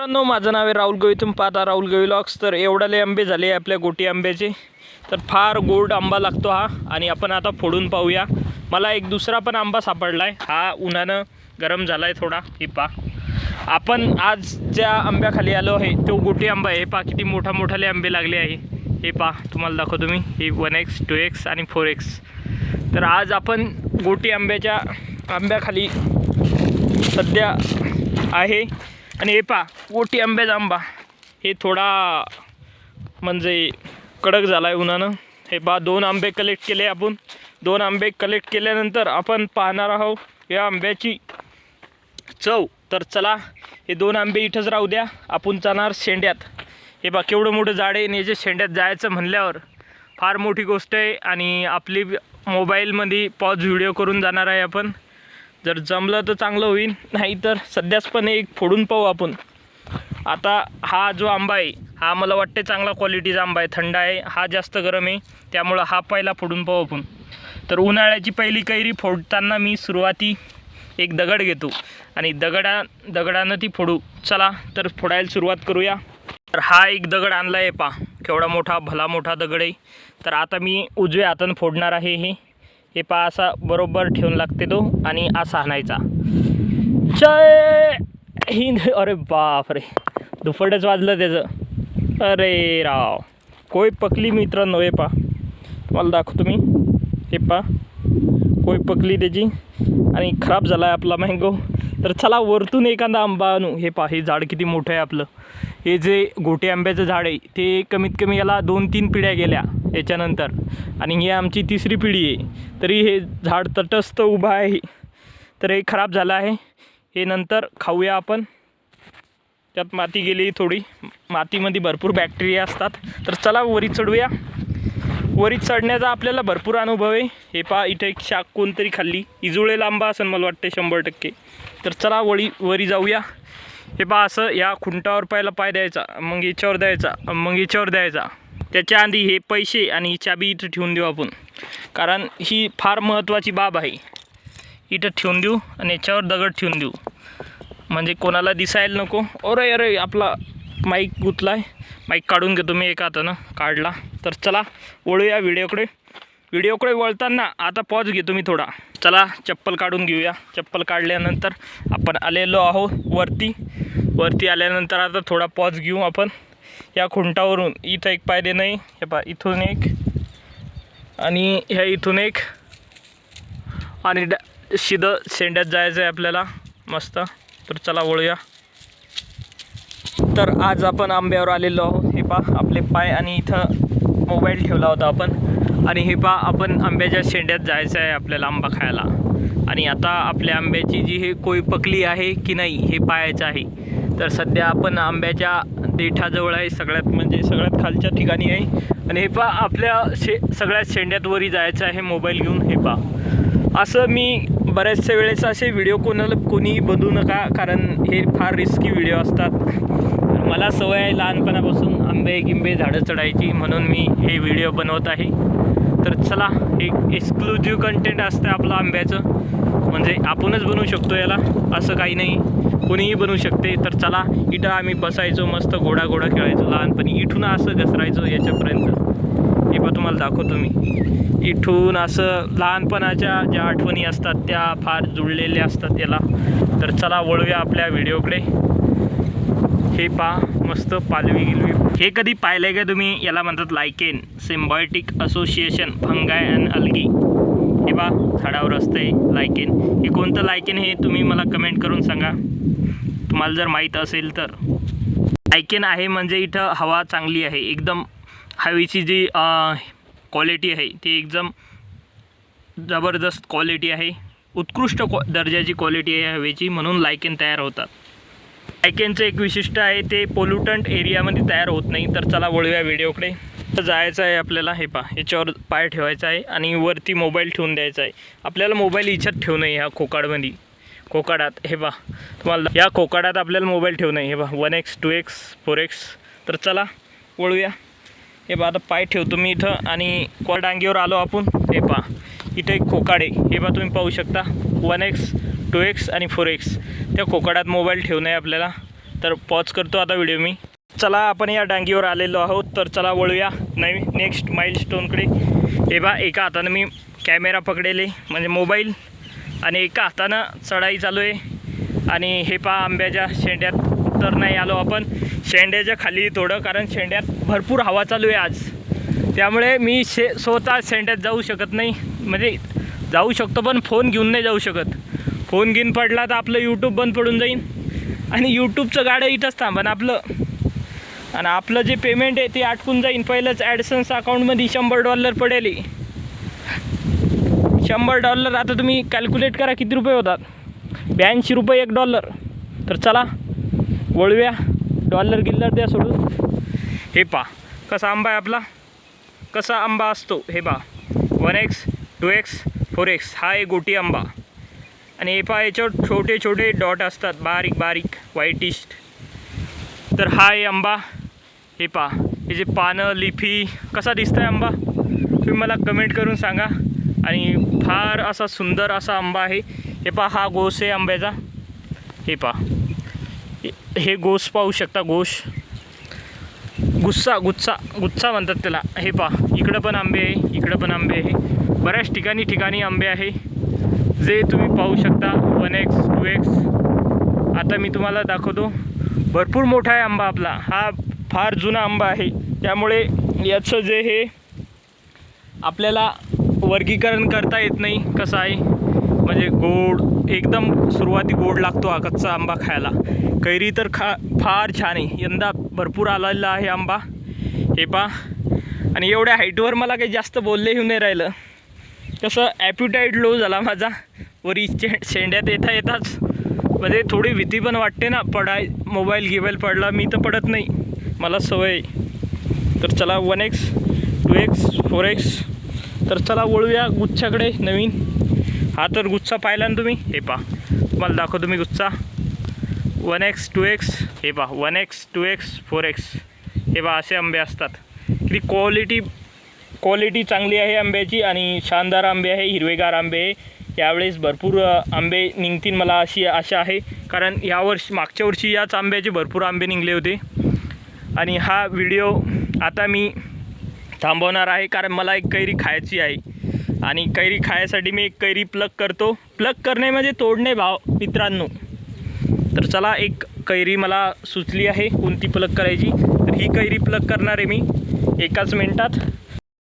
मित्रांनो माझं नाव आहे राहुल गवई. तुम्ही पाहता राहुल गवी लॉक्स तर एवढाले आंबे झाले आपल्या गोटी आंब्याचे. तर फार गोड आंबा लागतो हा. आणि आपण आता फोडून पाहूया. मला एक दुसरा पण आंबा सापडला आहे. हा उन्हानं गरम झाला आहे थोडा. हे पा आपण आज ज्या आंब्याखाली आलो आहे तो गोटी आंबा आहे. हे पा किती मोठा मोठाले आंबे लागले आहे. हे पा तुम्हाला दाखवतो मी. हे वन एक्स टू एक्स आणि फोर एक्स. तर आज आपण गोटी आंब्याच्या आंब्याखाली सध्या आहे. आणि हे पा ओटी आंब्याचा आंबा. हे थोडा म्हणजे कडक झाला आहे उन्हानं. हे पा दोन आंबे कलेक्ट केले आपण. दोन आंबे कलेक्ट केल्यानंतर आपण पाहणार आहोत या आंब्याची चव. तर चला हे दोन आंबे इथंच राहू द्या. आपण जाणार शेंड्यात. हे बा केवढं मोठं झाड आहे आणि याच्या शेंड्यात जायचं म्हणल्यावर फार मोठी गोष्ट आहे आणि आपली मोबाईलमध्ये पॉज व्हिडिओ करून जाणार आहे आपण. जर जमलं तर चांगलं होईल नाही तर सध्याच पण एक फोडून पाहू आपण. आता हा जो आंबा आहे हा मला वाटते चांगला क्वालिटीचा आंबा आहे थंड आहे हा जास्त गरम आहे त्यामुळं हा पहिला फोडून पाहू आपण. तर उन्हाळ्याची पहिली कैरी फोडताना मी सुरुवाती एक दगड घेतो आणि दगडा दगडानं ती फोडू. चला तर फोडायला सुरुवात करूया. तर हा एक दगड आणला आहे पा केवढा मोठा भला मोठा दगड आहे. तर आता मी उजव्या हातानं फोडणार आहे हे. हे पहा असा बरोबर ठेवून लागते तो आणि असा आणायचा. जय हिंद. अरे बाप रे दुफटच वाजलं त्याचं. अरे राव. कोय पकली मित्रांनो हे पा तुम्हाला दाखवतो मी. हे पा कोय पकली त्याची. आणि खराब झाला आहे आपला मँगो तर चला वरतून एखादा आंबा आणू. हे पा हे झाड किती मोठं आहे आपलं. हे जे गोटे आंब्याचं झाड आहे ते कमीत कमी याला दोन तीन पिढ्या गेल्या. याच्यानंतर. आणि ही आमची तिसरी पिढी आहे. तरी हे झाड तटस्थ उभं आहे. तर हे खराब झालं आहे. हे नंतर खाऊया आपण. त्यात माती गेली थोडी. मातीमध्ये भरपूर बॅक्टेरिया असतात. तर चला वरीत चढूया. वरीत चढण्याचा आपल्याला भरपूर अनुभव आहे. हे पा इथे एक शाक कोणतरी खाल्ली. इजुळे लांबा असेल मला वाटते शंभर टक्के. तर चला वळी वरी जाऊया. हे पा असं या खुंटावर पहिला पाय द्यायचा. मग याच्यावर द्यायचा. मग याच्यावर द्यायचा. त्याच्या आधी हे पैसे आणि चाबी इथं ठेवून देऊ आपण. कारण ही फार महत्त्वाची बाब आहे. इथं ठेवून देऊ आणि याच्यावर दगड ठेवून देऊ. म्हणजे कोणाला दिसायला नको. अरे अरे आपला माईक गुतला आहे माईक काढून घेतो मी एका हातानं. काढला. तर चला वळूया व्हिडिओकडे. व्हिडिओकडे वळताना आता पॉज घेतो मी थोडा. चला चप्पल काढून घेऊया. चप्पल काढल्यानंतर आपण आलेलो आहोत वरती. वरती आल्यानंतर आता थोडा पॉज घेऊ आपण. या खुंटावरून इथं एक पाय नाही हे पा इथून एक आणि ह्या इथून एक. आणि ड शिदं शेंड्यात जायचं आहे आपल्याला. मस्त. तर चला वळूया. तर आज आपण आंब्यावर आलेलो आहोत. हे पा आपले पाय आणि इथं मोबाईल ठेवला होता आपण. आणि हे पा आपण आंब्याच्या शेंड्यात जायचं आहे आपल्याला आंबा खायला. आणि आता आपल्या आंब्याची जी हे कोई पकली आहे की नाही हे पाहायचं आहे. तर सध्या आपण आंब्याच्या देठाजवळ आहे सगळ्यात म्हणजे सगळ्यात खालच्या ठिकाणी आहे. आणि हे पा आपल्या शे सगळ्यात शेंड्यात वरी जायचं आहे मोबाईल घेऊन हे पा असं मी बऱ्याचशा वेळेस असे व्हिडिओ कोणाला कोणीही बनवू नका कारण हे फार रिस्की व्हिडिओ असतात. मला सवय आहे लहानपणापासून आंबे गिंबे झाडं चढायची म्हणून मी हे व्हिडिओ बनवत आहे. तर चला एक एक्सक्लुझिव्ह कंटेंट असतं आपलं आंब्याचं. म्हणजे आपणच बनवू शकतो याला असं काही नाही. कोणीही बनू शकते. तर चला इथं आम्ही बसायचो मस्त घोडा घोडा खेळायचो. लहानपणी इथून असं घसरायचो याच्यापर्यंत. हे पण तुम्हाला दाखवतो मी. इथून असं लहानपणाच्या ज्या आठवणी असतात त्या फार जुळलेल्या असतात याला. तर चला वळूया आपल्या व्हिडिओकडे. हे पा मस्त पालवी गिलवी. हे कधी पाहिलं आहे का तुम्ही? याला म्हणतात lichen symbiotic association fungi and algae. हे बा झाडावर असते लायकेन. हे कोणतं लायकेन हे तुम्ही मला कमेंट करून सांगा. तुम्हाला जर माहीत असेल तर. लायकेन आहे म्हणजे इथं हवा चांगली आहे. एकदम हवेची जी क्वालिटी आहे ती एकदम जबरदस्त क्वालिटी आहे. उत्कृष्ट क्वा दर्जाची क्वालिटी आहे हवेची म्हणून लायकेन तयार होतात. लायकेनचं एक विशिष्ट आहे ते पोल्युटंट एरियामध्ये तयार होत नाही. तर चला वळूया व्हिडिओकडे जायचं आहे आपल्याला हे पा याच्यावर पाय ठेवायचा आहे आणि वरती मोबाईल ठेवून द्यायचा आहे. आपल्याला मोबाईल याच्यात ठेवू नये ह्या खोकाडमध्ये कोकाडात हे पा तुम्हाला या कोकाडात आपल्याला मोबाईल ठेवू नये. हे पा one X two X four X. तर चला वळूया. हे पा आता पाय ठेवतो मी इथं आणि डांगीवर आलो आपण. हे पा इथं एक खोकाड आहे. हे पा तुम्ही पाहू शकता. वन एक्स टू एक्स आणि फोर एक्स. त्या खोकाडात मोबाईल ठेवणं आहे आपल्याला. तर पॉज करतो आता व्हिडिओ मी. चला आपण या डांगीवर आलेलो आहोत तर चला वळूया. नवीन नेक्स्ट माईलस्टोनकडे हे बा एका हातानं मी कॅमेरा पकडेले म्हणजे मोबाईल आणि एका हातानं चढाई चालू आहे. आणि हे पहा आंब्याच्या शेंड्यात तर नाही आलो आपण. शेंड्याच्या खाली थोडं कारण शेंड्यात भरपूर हवा चालू आहे आज. त्यामुळे मी शे स्वतः शेंड्यात जाऊ शकत नाही. म्हणजे जाऊ शकतो पण फोन घेऊन नाही जाऊ शकत. फोन घेऊन पडला तर आपलं यूट्यूब बंद पडून जाईल आणि यूट्यूबचं गाडं इथंच थांबन आपलं. आणि आपलं जे पेमेंट आहे ते आटकून जाईन. पहिलंच ॲडसन्स अकाउंटमध्ये शंभर डॉलर पडेल. शंभर डॉलर आता तुम्ही कॅल्क्युलेट करा किती रुपये होतात. ब्याऐंशी रुपये एक डॉलर तर चला वळूया. डॉलर गिल्लर द्या सोडून. हे पा कसा आंबा आहे आपला? कसा आंबा असतो? हे पा one X two X four X हा एक गोटी आंबा. आणि हे पा याच्यावर छोटे छोटे डॉट असतात. बारीक बारीक व्हाईटिस्ट तर हा आहे आंबा. हे पा हे जे पानं लिफी कसा दिसतंय आंबा? तुम्ही मला कमेंट करून सांगा. आणि फार असा सुंदर असा आंबा आहे. हे पा हा गोस आहे आंब्याचा. हे पा हे गोस पाहू शकता गोश. गुस्सा गुच्चा गुच्चा म्हणतात त्याला. हे पा इकडं पण आंबे आहे इकडं पण आंबे आहे. बऱ्याच ठिकाणी ठिकाणी आंबे आहे. जे तुम्ही पाहू शकता वन एक्स टू एक्स. आता मी तुम्हाला दाखवतो. भरपूर मोठा आहे आंबा आपला. हा फार जुना आंबा आहे. त्यामुळे याचं जे हे आपल्याला वर्गीकरण करता येत नाही कसं आहे? म्हणजे गोड एकदम सुरुवाती गोड लागतो हा कच्चा आंबा खायला. कैरी तर खा फार छान आहे. यंदा भरपूर आलेला आहे आंबा. हे पा आणि एवढ्या हाईटवर मला काही जास्त बोलले नाही राहिलं. कसं ॲप्युटाईट लो झाला माझा. वरी शे शेंड्यात येता येताच. म्हणजे थोडी भीती पण वाटते ना पडाय मोबाईल गिबाईल पडला मी तर पडत नाही. मला सवय तर चला one X two X four X. तर चला वळूया गुच्छाकडे नवीन. हा तर गुच्छा पाहिला ना तुम्ही? हे पा तुम्हाला दाखवतो मी गुच्छा. One X two X. हे पा one X two X four X. हे पा असे आंबे असतात. की क्वालिटी क्वालिटी चांगली आहे आंब्याची आणि शानदार आंबे आहे हिरवेगार आंबे आहे. यावेळेस भरपूर आंबे निघतील मला अशी आशा आहे. कारण यावर्षी मागच्या वर्षी याच आंब्याचे भरपूर आंबे निघले होते. आणि हा व्हिडिओ आता मी थांबवणार आहे कारण मला एक कैरी खायची आहे. आणि कैरी खायसाठी मी एक कैरी प्लग करतो. प्लग करणे म्हणजे तोडणे भाव मित्रांनो. तर चला एक कैरी मला सुचली आहे कोणती प्लग करायची. तर ही कैरी प्लग करणार आहे मी एकाच मिनटात.